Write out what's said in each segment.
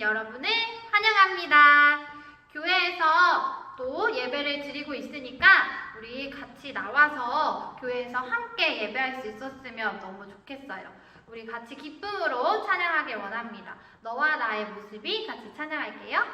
여러분을 환영합니다. 교회에서 또 예배를 드리고 있으니까 우리 같이 나와서 교회에서 함께 예배할 수 있었으면 너무 좋겠어요. 우리 같이 기쁨으로 찬양하길 원합니다. 너와 나의 모습이 같이 찬양할게요.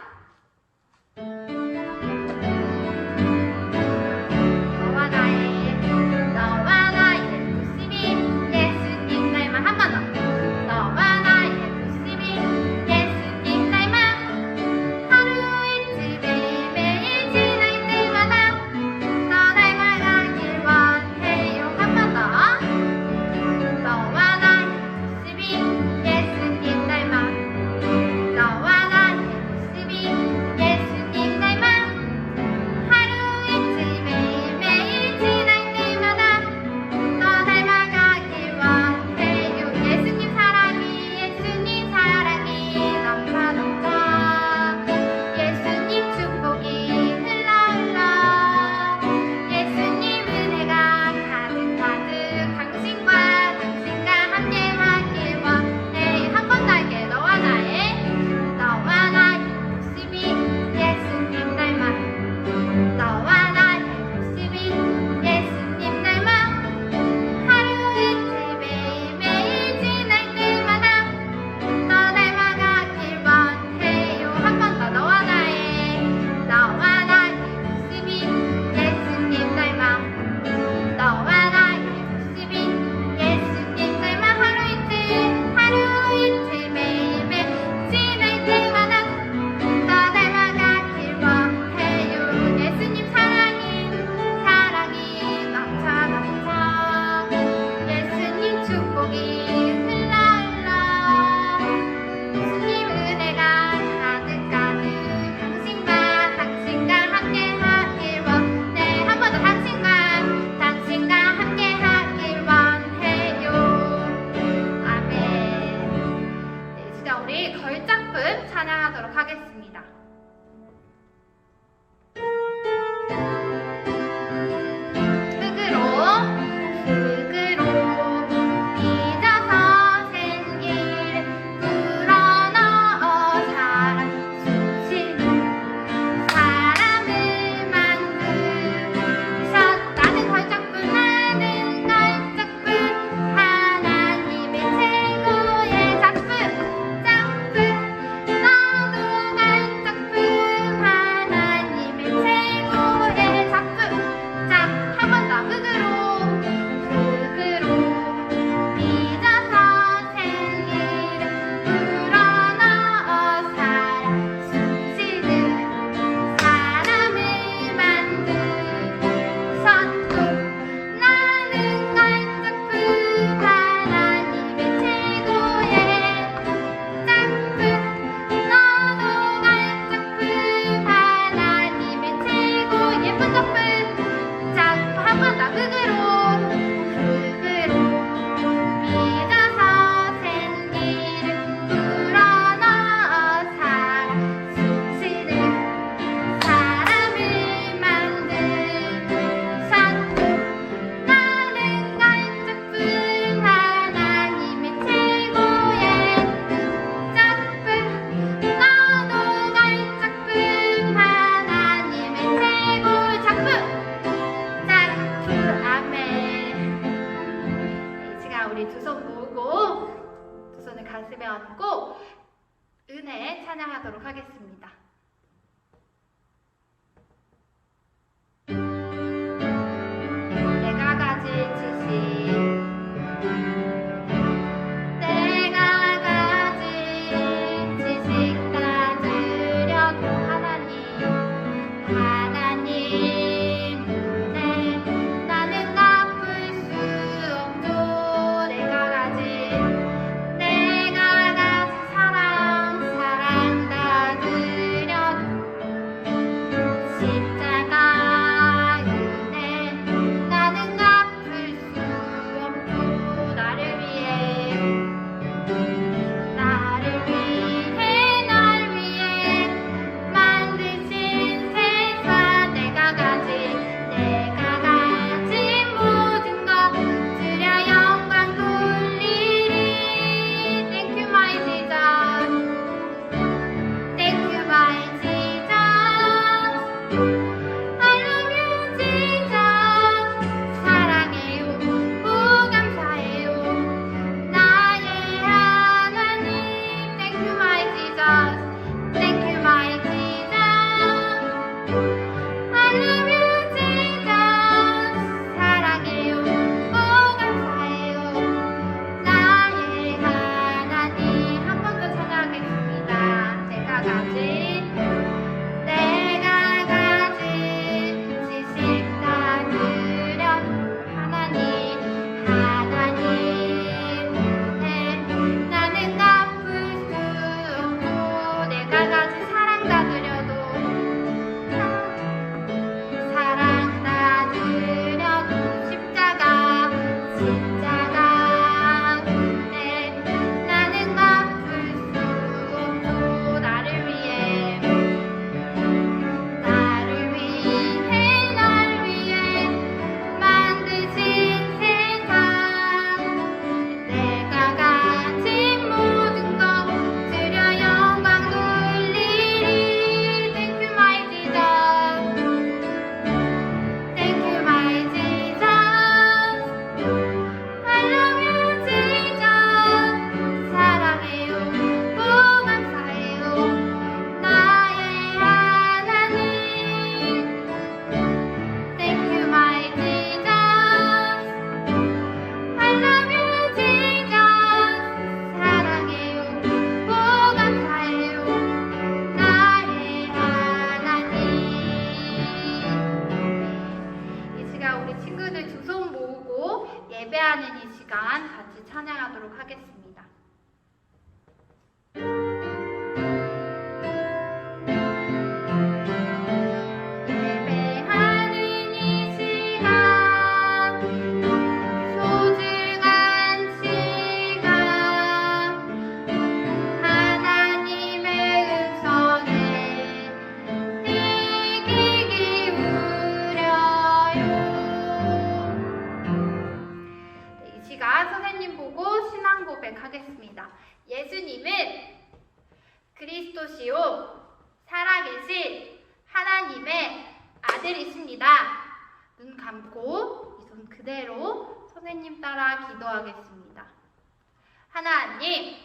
하나님,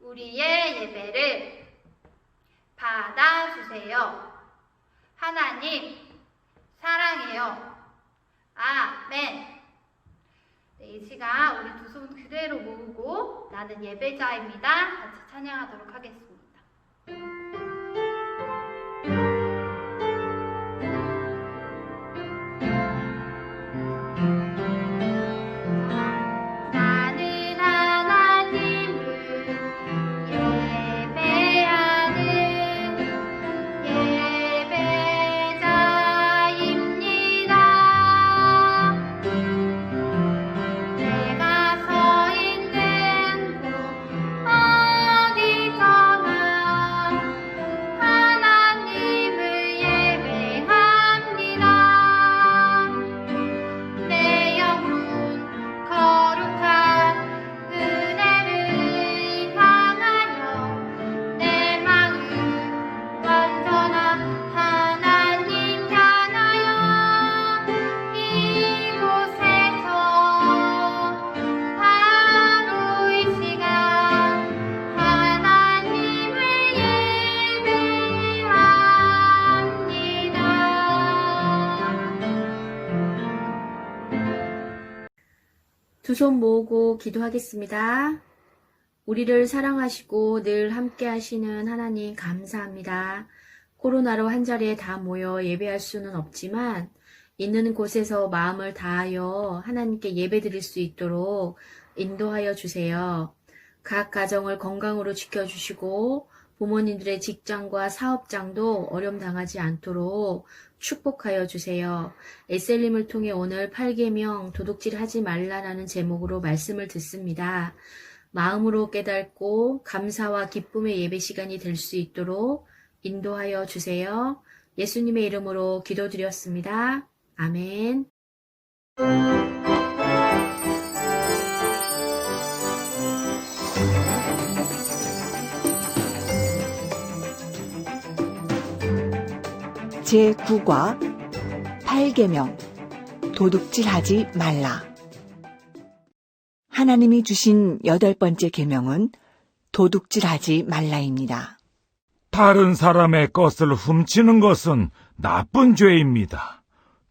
우리의 예배를 받아주세요. 하나님, 사랑해요. 아멘. 네, 이 시간 우리 두 손 그대로 모으고 나는 예배자입니다. 같이 찬양하도록 하겠습니다. 두 손 모으고 기도하겠습니다. 우리를 사랑하시고 늘 함께 하시는 하나님 감사합니다. 코로나로 한 자리에 다 모여 예배할 수는 없지만 있는 곳에서 마음을 다하여 하나님께 예배 드릴 수 있도록 인도하여 주세요. 각 가정을 건강으로 지켜주시고 부모님들의 직장과 사업장도 어려움 당하지 않도록 축복하여 주세요. 에셀림을 통해 오늘 8계명 도둑질 하지 말라라는 제목으로 말씀을 듣습니다. 마음으로 깨닫고 감사와 기쁨의 예배 시간이 될 수 있도록 인도하여 주세요. 예수님의 이름으로 기도드렸습니다. 아멘. 제9과 8계명 도둑질하지 말라. 하나님이 주신 여덟 번째 계명은 도둑질하지 말라입니다. 다른 사람의 것을 훔치는 것은 나쁜 죄입니다.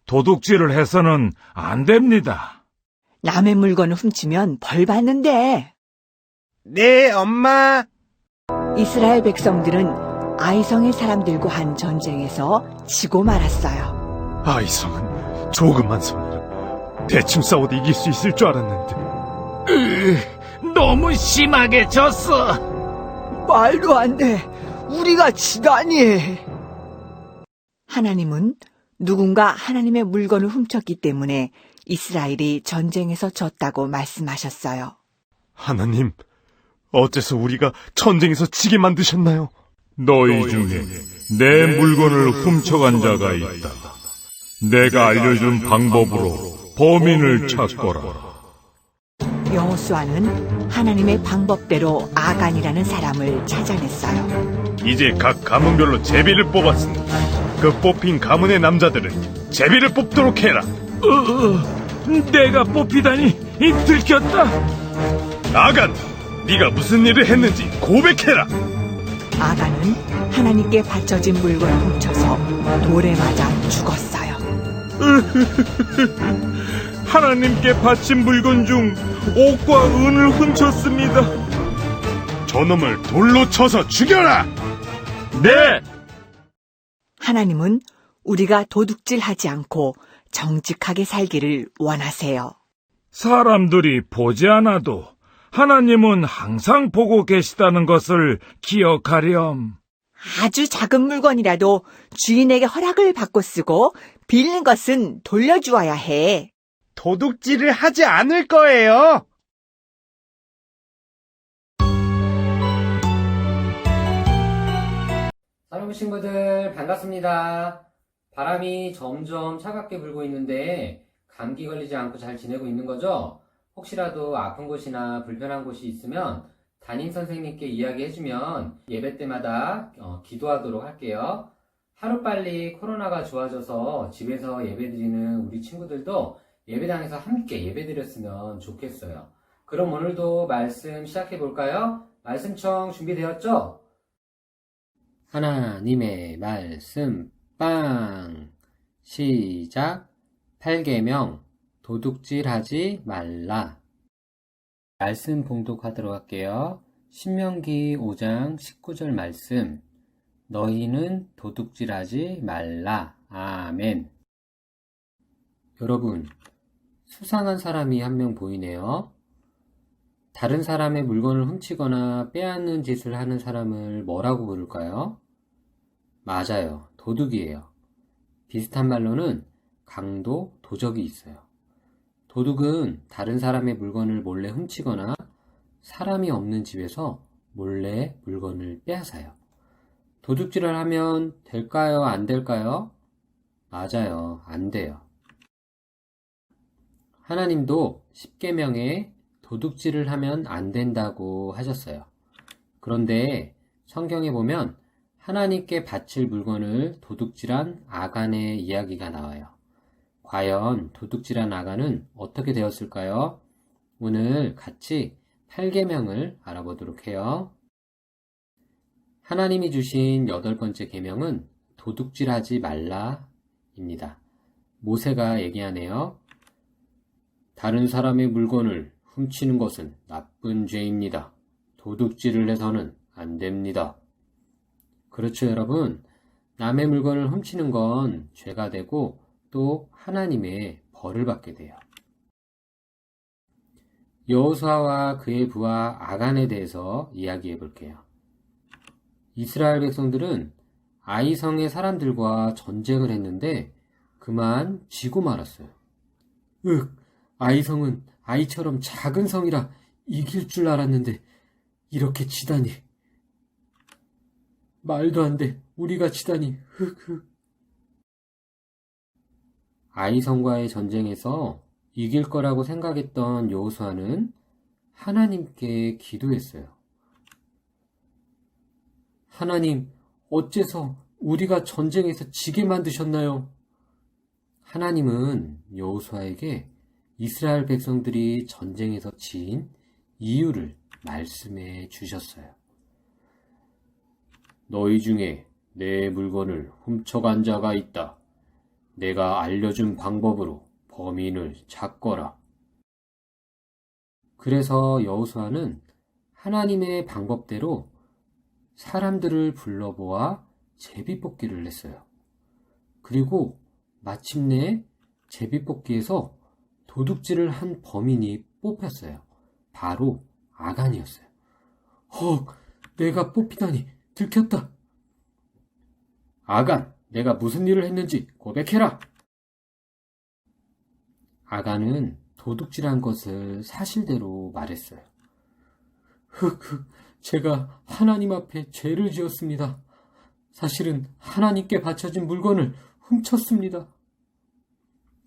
도둑질을 해서는 안 됩니다. 남의 물건을 훔치면 벌 받는데 네, 엄마. 이스라엘 백성들은 아이성의 사람들과 한 전쟁에서 지고 말았어요. 아이성은 조그만 손이라 대충 싸워도 이길 수 있을 줄 알았는데. 너무 심하게 졌어. 말도 안 돼. 우리가 지다니. 하나님은 누군가 하나님의 물건을 훔쳤기 때문에 이스라엘이 전쟁에서 졌다고 말씀하셨어요. 하나님, 어째서 우리가 전쟁에서 지게 만드셨나요? 너희 중에 내 물건을 훔쳐간 자가 있다. 내가 알려준 방법으로 범인을 찾거라. 여호수아는 하나님의 방법대로 아간이라는 사람을 찾아냈어요. 이제 각 가문별로 제비를 뽑았으니 그 뽑힌 가문의 남자들은 제비를 뽑도록 해라. 어, 내가 뽑히다니 이 들켰다. 아간, 네가 무슨 일을 했는지 고백해라. 아간은 하나님께 바쳐진 물건을 훔쳐서 돌에 맞아 죽었어요. 하나님께 바친 물건 중 옷과 은을 훔쳤습니다. 저놈을 돌로 쳐서 죽여라. 네, 하나님은 우리가 도둑질하지 않고 정직하게 살기를 원하세요. 사람들이 보지 않아도 하나님은 항상 보고 계시다는 것을 기억하렴. 아주 작은 물건이라도 주인에게 허락을 받고 쓰고 빌린 것은 돌려주어야 해. 도둑질을 하지 않을 거예요. 사랑하는 친구들 반갑습니다. 바람이 점점 차갑게 불고 있는데 감기 걸리지 않고 잘 지내고 있는 거죠? 혹시라도 아픈 곳이나 불편한 곳이 있으면 담임 선생님께 이야기해주면 예배 때마다 어, 기도하도록 할게요. 하루빨리 코로나가 좋아져서 집에서 예배드리는 우리 친구들도 예배당에서 함께 예배드렸으면 좋겠어요. 그럼 오늘도 말씀 시작해 볼까요? 말씀청 준비되었죠? 하나님의 말씀 빵 시작 8계명 도둑질하지 말라 말씀 봉독하도록 할게요. 신명기 5장 19절 말씀 너희는 도둑질하지 말라 아멘 여러분 수상한 사람이 한 명 보이네요. 다른 사람의 물건을 훔치거나 빼앗는 짓을 하는 사람을 뭐라고 부를까요? 맞아요. 도둑이에요. 비슷한 말로는 강도, 도적이 있어요. 도둑은 다른 사람의 물건을 몰래 훔치거나 사람이 없는 집에서 몰래 물건을 빼앗아요. 도둑질을 하면 될까요? 안 될까요? 맞아요. 안 돼요. 하나님도 10계명에 도둑질을 하면 안 된다고 하셨어요. 그런데 성경에 보면 하나님께 바칠 물건을 도둑질한 아간의 이야기가 나와요. 과연 도둑질한 아간은 어떻게 되었을까요? 오늘 같이 8계명을 알아보도록 해요. 하나님이 주신 여덟 번째 계명은 도둑질하지 말라입니다. 모세가 얘기하네요. 다른 사람의 물건을 훔치는 것은 나쁜 죄입니다. 도둑질을 해서는 안 됩니다. 그렇죠, 여러분. 남의 물건을 훔치는 건 죄가 되고 또 하나님의 벌을 받게 돼요. 여호수아와 그의 부하 아간에 대해서 이야기해 볼게요. 이스라엘 백성들은 아이성의 사람들과 전쟁을 했는데 그만 지고 말았어요. 윽, 아이성은 아이처럼 작은 성이라 이길 줄 알았는데 이렇게 지다니. 말도 안 돼. 우리가 지다니. 흑흑. 아이성과의 전쟁에서 이길 거라고 생각했던 여호수아는 하나님께 기도했어요. 하나님, 어째서 우리가 전쟁에서 지게 만드셨나요? 하나님은 여호수아에게 이스라엘 백성들이 전쟁에서 진 이유를 말씀해 주셨어요. 너희 중에 내 물건을 훔쳐간 자가 있다. 내가 알려준 방법으로 범인을 잡거라. 그래서 여호수아는 하나님의 방법대로 사람들을 불러보아 제비뽑기를 했어요. 그리고 마침내 제비뽑기에서 도둑질을 한 범인이 뽑혔어요. 바로 아간이었어요. 헉, 내가 뽑히다니 들켰다. 아간, 내가 무슨 일을 했는지 고백해라. 아간은 도둑질한 것을 사실대로 말했어요. 흑흑, 제가 하나님 앞에 죄를 지었습니다. 사실은 하나님께 바쳐진 물건을 훔쳤습니다.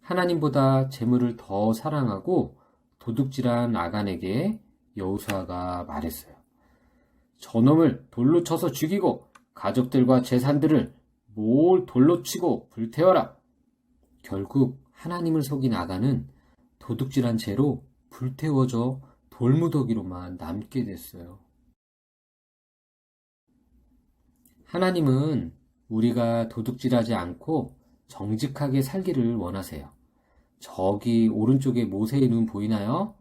하나님보다 재물을 더 사랑하고 도둑질한 아간에게 여우수아가 말했어요. 저놈을 돌로 쳐서 죽이고 가족들과 재산들을 몰 돌로 치고 불태워라. 결국 하나님을 속인 아간은 도둑질한 채로 불태워져 돌무더기로만 남게 됐어요. 하나님은 우리가 도둑질하지 않고 정직하게 살기를 원하세요. 저기 오른쪽에 모세의 눈 보이나요?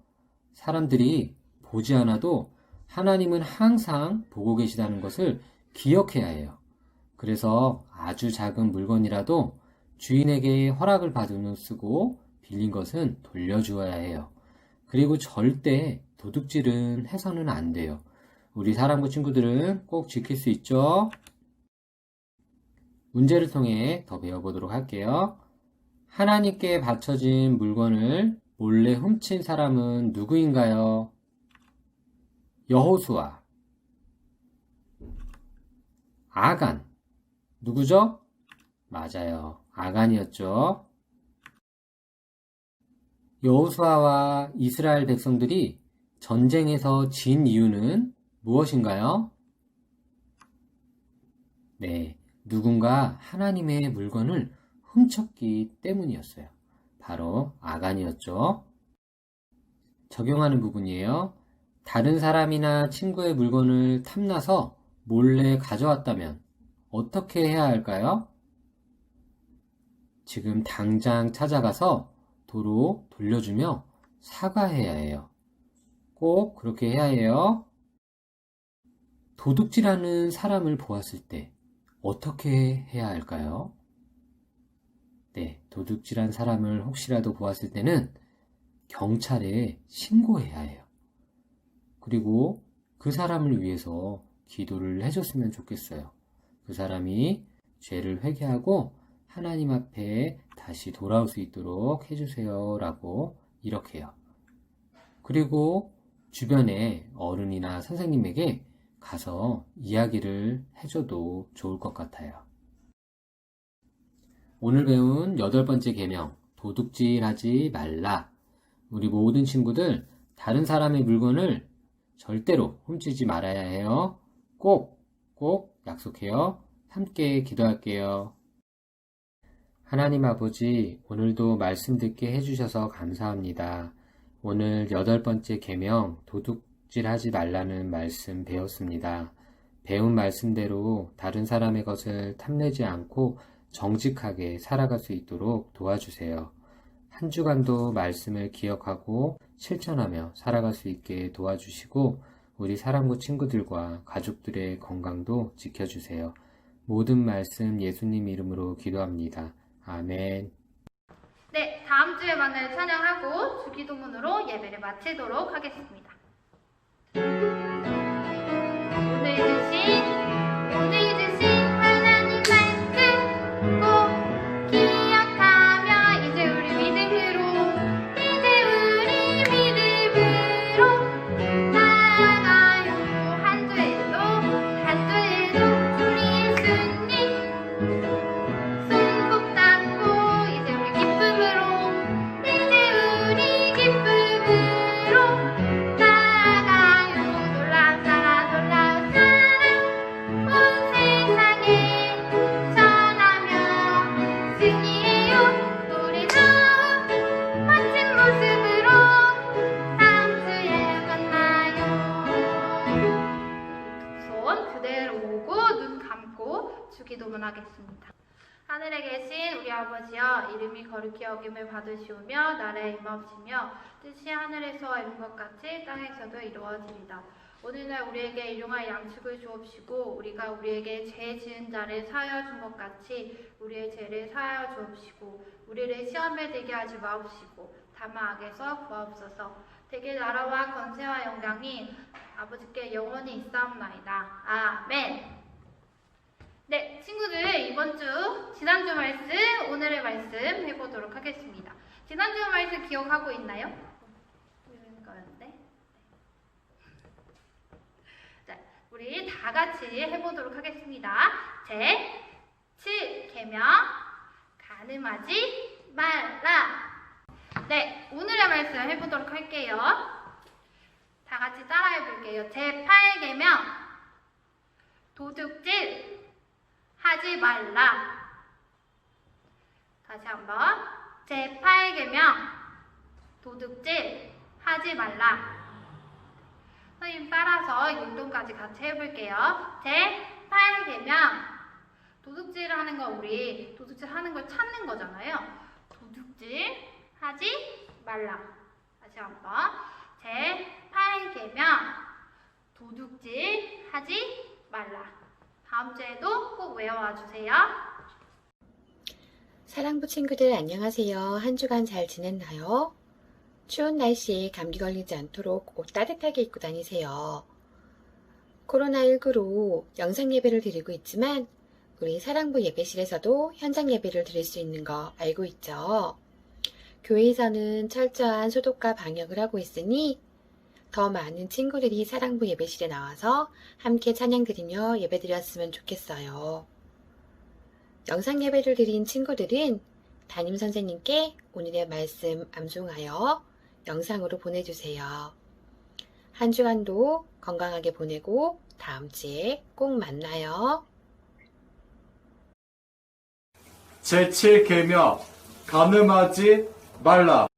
사람들이 보지 않아도 하나님은 항상 보고 계시다는 것을 기억해야 해요. 그래서 아주 작은 물건이라도 주인에게 허락을 받은 후 쓰고 빌린 것은 돌려주어야 해요. 그리고 절대 도둑질은 해서는 안 돼요. 우리 사랑부 친구들은 꼭 지킬 수 있죠? 문제를 통해 더 배워보도록 할게요. 하나님께 바쳐진 물건을 몰래 훔친 사람은 누구인가요? 여호수아, 아간, 누구죠? 맞아요. 아간이었죠. 여호수아와 이스라엘 백성들이 전쟁에서 진 이유는 무엇인가요? 네, 누군가 하나님의 물건을 훔쳤기 때문이었어요. 바로 아간이었죠. 적용하는 부분이에요. 다른 사람이나 친구의 물건을 탐나서 몰래 가져왔다면 어떻게 해야 할까요? 지금 당장 찾아가서 도로 돌려주며 사과해야 해요. 꼭 그렇게 해야 해요. 도둑질하는 사람을 보았을 때 어떻게 해야 할까요? 네, 도둑질한 사람을 혹시라도 보았을 때는 경찰에 신고해야 해요. 그리고 그 사람을 위해서 기도를 해줬으면 좋겠어요. 그 사람이 죄를 회개하고 하나님 앞에 다시 돌아올 수 있도록 해주세요. 라고 이렇게요. 그리고 주변에 어른이나 선생님에게 가서 이야기를 해줘도 좋을 것 같아요. 오늘 배운 여덟 번째 계명 도둑질 하지 말라. 우리 모든 친구들 다른 사람의 물건을 절대로 훔치지 말아야 해요. 꼭, 꼭 약속해요. 함께 기도할게요. 하나님 아버지, 오늘도 말씀 듣게 해주셔서 감사합니다. 오늘 여덟 번째 계명 도둑질 하지 말라는 말씀 배웠습니다. 배운 말씀대로 다른 사람의 것을 탐내지 않고 정직하게 살아갈 수 있도록 도와주세요. 한 주간도 말씀을 기억하고 실천하며 살아갈 수 있게 도와주시고 우리 사랑부 친구들과 가족들의 건강도 지켜주세요. 모든 말씀 예수님 이름으로 기도합니다. 아멘. 네, 다음 주에 만날 찬양하고 주기도문으로 예배를 마치도록 하겠습니다. 받으시오며 나라의 임하옵시며 뜻이 하늘에서 이룬 것 같이 땅에서도 이루어지리다. 오늘날 우리에게 일용할 양식을 주옵시고 우리가 우리에게 죄 지은 자를 사하여 준 것 같이 우리의 죄를 사하여 주옵시고 우리를 시험에 들게 하지 마옵시고 다만 악에서 구하옵소서. 대개 나라와 권세와 영광이 아버지께 영원히 있사옵나이다. 아멘. 네, 친구들 이번 주 지난주 말씀, 오늘의 말씀 해보도록 하겠습니다. 지난주 말씀 기억하고 있나요? 거였는데. 자, 우리 다 같이 해보도록 하겠습니다. 제 7계명 가늠하지 말라. 네, 오늘의 말씀 해보도록 할게요. 다 같이 따라해 볼게요. 제 8계명 도둑질 하지 말라. 다시 한번. 제 8계명 도둑질 하지 말라. 선생님 따라서 율동까지 같이 해볼게요. 제 8계명 도둑질 하는 거 우리 도둑질 하는 걸 찾는 거잖아요. 도둑질 하지 말라. 다시 한번. 제 8계명 도둑질 하지 말라. 다음 주에도 꼭 외워와 주세요. 사랑부 친구들 안녕하세요. 한 주간 잘 지냈나요? 추운 날씨에 감기 걸리지 않도록 옷 따뜻하게 입고 다니세요. 코로나19로 영상 예배를 드리고 있지만 우리 사랑부 예배실에서도 현장 예배를 드릴 수 있는 거 알고 있죠? 교회에서는 철저한 소독과 방역을 하고 있으니 더 많은 친구들이 사랑부 예배실에 나와서 함께 찬양 드리며 예배 드렸으면 좋겠어요. 영상 예배를 드린 친구들은 담임 선생님께 오늘의 말씀 암송하여 영상으로 보내주세요. 한 주간도 건강하게 보내고 다음 주에 꼭 만나요. 제7계명 가늠하지 말라.